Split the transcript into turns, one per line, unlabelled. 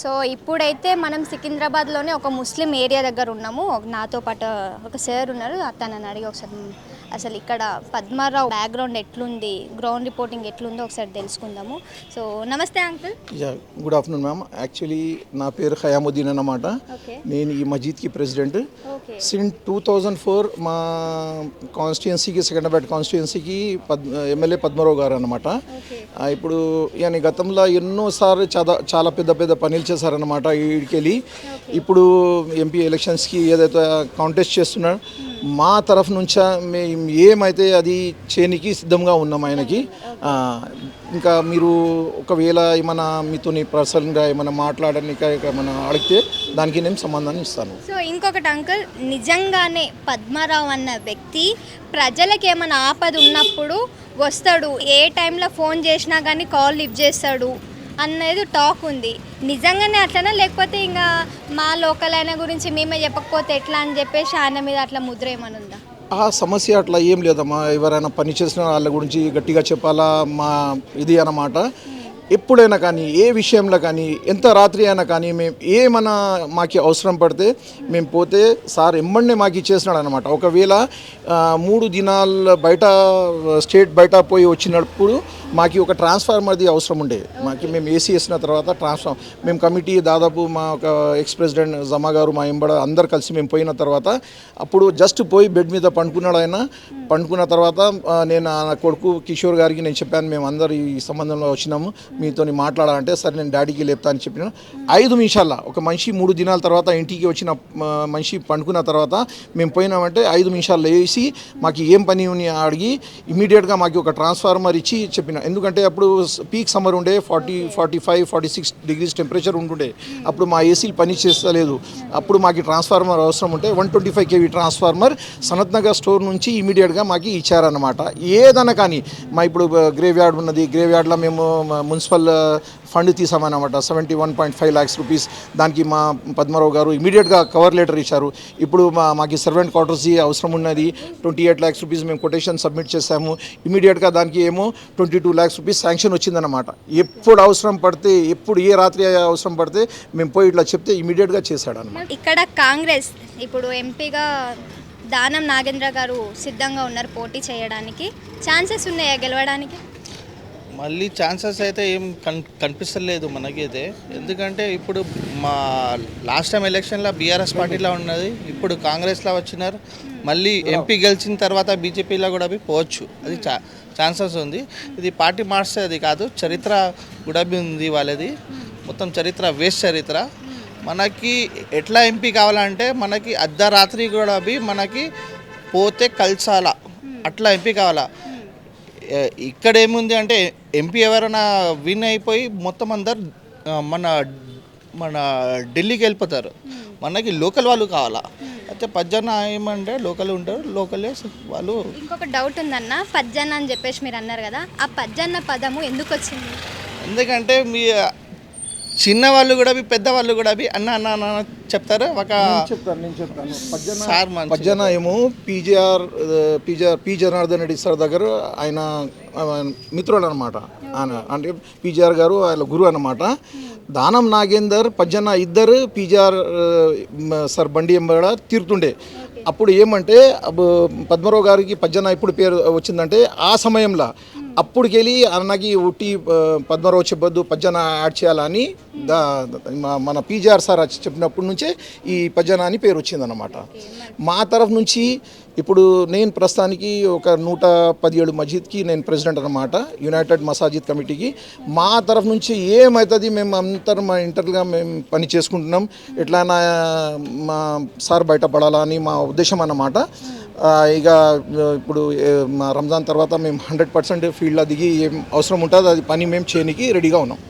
So ఇప్పుడైతే మనం సికింద్రాబాద్లోనే ఒక ముస్లిం ఏరియా దగ్గర ఉన్నాము. నాతో పాటు ఒక సార్ ఉన్నారు. తనని అడిగి ఒకసారి అసలు ఇక్కడ పద్మారావు బ్యాక్గ్రౌండ్ ఎట్లుంది? గ్రౌండ్ రిపోర్టింగ్ ఎట్లుందో ఒకసారి తెలుసుకుందాము. సో నమస్తే uncle.
Good afternoon ma'am. Actually నా పేరు ఖయాముద్దీన్ అన్నమాట. నేను ఈ మజీద్కి president. Since two thousand four మా కాన్స్టిట్యున్సీకి సెకండ్పేట కాన్స్టిట్యున్సీకి పద్ ఎమ్మెల్యే పద్మరావు గారు అనమాట ఇప్పుడు ఈయన గతంలో ఎన్నోసార్లు చాలా చాలా పెద్ద పెద్ద పనులు చేశారనమాట ఈడికెళ్ళి ఇప్పుడు ఎంపీ ఎలక్షన్స్కి ఏదైతే కాంటెస్ట్ చేస్తున్నాడు మా తరఫు నుంచా మేము ఏమైతే అది చేయనికి సిద్ధంగా ఉన్నాం ఆయనకి ఇంకా మీరు ఒకవేళ ఏమైనా మీతోని పర్సనల్గా ఏమైనా మాట్లాడడానికి ఏమైనా అడిగితే దానికి నేను సమాధానం ఇస్తాను.
సో ఇంకొకటి అంకుల్ నిజంగానే పద్మారావు అన్న వ్యక్తి ప్రజలకు ఏమైనా ఆపద ఉన్నప్పుడు వస్తాడు ఏ టైంలో ఫోన్ చేసినా కానీ కాల్ లిఫ్ట్ చేస్తాడు అనేది టాక్ ఉంది. నిజంగానే అట్లనా? లేకపోతే ఇంకా మా లోకల్ అయిన గురించి మేమే చెప్పకపోతే ఎట్లా అని చెప్పేసి ఆయన మీద అట్లా ముద్ర ఏమైనా ఉందా?
ఆ సమస్య అట్లా ఏం లేదమ్మా. ఎవరైనా పని చేసిన వాళ్ళ గురించి గట్టిగా చెప్పాలా? మా ఇది అన్నమాట. ఎప్పుడైనా కానీ ఏ విషయంలో కానీ ఎంత రాత్రి అయినా కానీ మేము ఏమైనా మాకు అవసరం పడితే మేము పోతే సార్ ఎమ్మడినే మాకు ఇచ్చేసినాడు అనమాట ఒకవేళ మూడు దినాలు బయట స్టేట్ బయట పోయి వచ్చినప్పుడు మాకు ఒక ట్రాన్స్ఫార్మర్ది అవసరం ఉండే. మాకు మేము ఏసీ వేసిన తర్వాత ట్రాన్స్ఫార్మర్ మేము కమిటీ దాదాపు మా ఒక ఎక్స్ ప్రెసిడెంట్ జమా గారు మా ఎంబడ అందరు కలిసి మేము పోయిన తర్వాత అప్పుడు జస్ట్ పోయి బెడ్ మీద పండుకున్నాడు ఆయన. పండుకున్న తర్వాత నేను నా కొడుకు కిషోర్ గారికి నేను చెప్పాను మేము అందరు ఈ సంబంధంలో వచ్చినాము మీతో మాట్లాడాలంటే సరే నేను డాడీకి లేపుతా అని చెప్పిన ఐదు నిమిషాల్లో ఒక మనిషి మూడు దినాల తర్వాత ఇంటికి వచ్చిన మనిషి పండుకున్న తర్వాత మేము పోయినామంటే ఐదు నిమిషాల్లో వేసి మాకు ఏం పని అడిగి ఇమీడియట్గా మాకు ఒక ట్రాన్స్ఫార్మర్ ఇచ్చి చెప్పిన. ఎందుకంటే అప్పుడు పీక్ సమ్మర్ ఉండే forty forty five forty six degrees temperature ఉంటుండే అప్పుడు మా ఏసీలు పని చేస్తలేదు. అప్పుడు మాకు ట్రాన్స్ఫార్మర్ అవసరం ఉంటే one twenty five KV transformer Sanath Nagar store నుంచి ఇమీడియట్గా మాకు ఇచ్చారన్నమాట. ఏదన్నా కానీ మా ఇప్పుడు గ్రేవ్ యార్డ్ ఉన్నది గ్రేవ్ యార్డ్లో మేము municipal fund తీసామన్నమాట. Seventy one point five lakhs rupees దానికి మా పద్మారావు గారు ఇమీడియట్గా కవర్ లెటర్ ఇచ్చారు. ఇప్పుడు మా మాకు సర్వెంట్ క్వార్టర్స్ అవసరం ఉన్నది. ట్వంటీ ఎయిట్ ల్యాక్స్ రూపీస్ మేము కొటేషన్ సబ్మిట్ చేసాము ఇమీడియట్గా దానికి ఏమో twenty two lakhs rupees sanction వచ్చిందన్నమాట. ఎప్పుడు అవసరం పడితే ఎప్పుడు ఏ రాత్రి అవసరం పడితే మేము పోయి ఇట్లా చెప్తే ఇమీడియట్గా చేశాడు అనమాట
ఇక్కడ కాంగ్రెస్ ఇప్పుడు ఎంపీగా దానం నాగేంద్ర గారు సిద్ధంగా ఉన్నారు పోటీ చేయడానికి. ఛాన్సెస్ ఉన్నాయా గెలవడానికి?
మళ్ళీ ఛాన్సెస్ అయితే ఏం కన్ కనిపిస్తలేదు మనకైతే. ఎందుకంటే ఇప్పుడు మా లాస్ట్ టైం ఎలక్షన్లో బీఆర్ఎస్ పార్టీలో ఉన్నది ఇప్పుడు కాంగ్రెస్లో వచ్చినారు. మళ్ళీ ఎంపీ గెలిచిన తర్వాత బీజేపీలో కూడా అవి పోవచ్చు. అది చా ఛాన్సెస్ ఉంది. ఇది పార్టీ మార్చే అది కాదు చరిత్ర కూడా ఉంది వాళ్ళది. మొత్తం చరిత్ర వేస్ట్ చరిత్ర. మనకి ఎట్లా ఎంపీ కావాలంటే మనకి అర్ధరాత్రి కూడా అవి మనకి పోతే కలిసాల. అట్లా ఎంపీ కావాలా. ఇక్కడ ఏముంది అంటే ఎంపీ ఎవరైనా విన్ అయిపోయి మొత్తం అందరు మన మన ఢిల్లీకి వెళ్ళిపోతారు. మనకి లోకల్ వాళ్ళు కావాలా? అయితే పజ్జన ఏమంటే లోకల్ ఉంటారు లోకలే వాళ్ళు
ఇంకొక డౌట్ ఉందన్న పజ్జన్న అని చెప్పేసి మీరు అన్నారు కదా ఆ పజ్జన్న పదము ఎందుకు వచ్చింది
ఎందుకంటే మీ చిన్న వాళ్ళు కూడా మీ పెద్ద వాళ్ళు కూడా అన్న అన్న అన్న అని చెప్తారు? ఒక
చెప్తాను నేను చెప్తాను.
సార్
పద్యన ఏమో PGR PGR P Janardhan Reddy sir దగ్గర ఆయన మిత్రుడు అనమాట ఆయన అంటే పీజీఆర్ గారు ఆయన గురువు అనమాట దానం నాగేందర్ పద్యన ఇద్దరు పీజీఆర్ సార్ బండి ఎంబడ తీరుతుండే. అప్పుడు ఏమంటే అబ్బు పద్మరావు గారికి పద్యన ఇప్పుడు పేరు వచ్చిందంటే ఆ సమయంలో అప్పుడుకెళ్ళి అన్నకి ఉట్టి పద్మరావు చెప్పొద్దు పద్యన యాడ్ చేయాలని మన పీజీఆర్ సార్ చెప్పినప్పటి నుంచే ఈ పద్యన అని పేరు వచ్చిందనమాట మా తరఫు నుంచి ఇప్పుడు నేను ప్రస్తుతానికి ఒక నూట పదిహేడు మస్జిద్కి నేను ప్రెసిడెంట్ అనమాట యునైటెడ్ మసాజిద్ కమిటీకి. మా తరఫు నుంచి ఏమవుతుంది మేము అంతర్ మా ఇంటర్గా మేము పని చేసుకుంటున్నాం ఎట్లయినా మా సార్ బయటపడాలని మా ఉద్దేశం అన్నమాట. ఇక ఇప్పుడు మా రంజాన్ తర్వాత మేము హండ్రెడ్ పర్సెంట్ ఫీల్డ్లో దిగి ఏం అవసరం ఉంటుందో అది పని మేము చేయడానికి రెడీగా ఉన్నాం.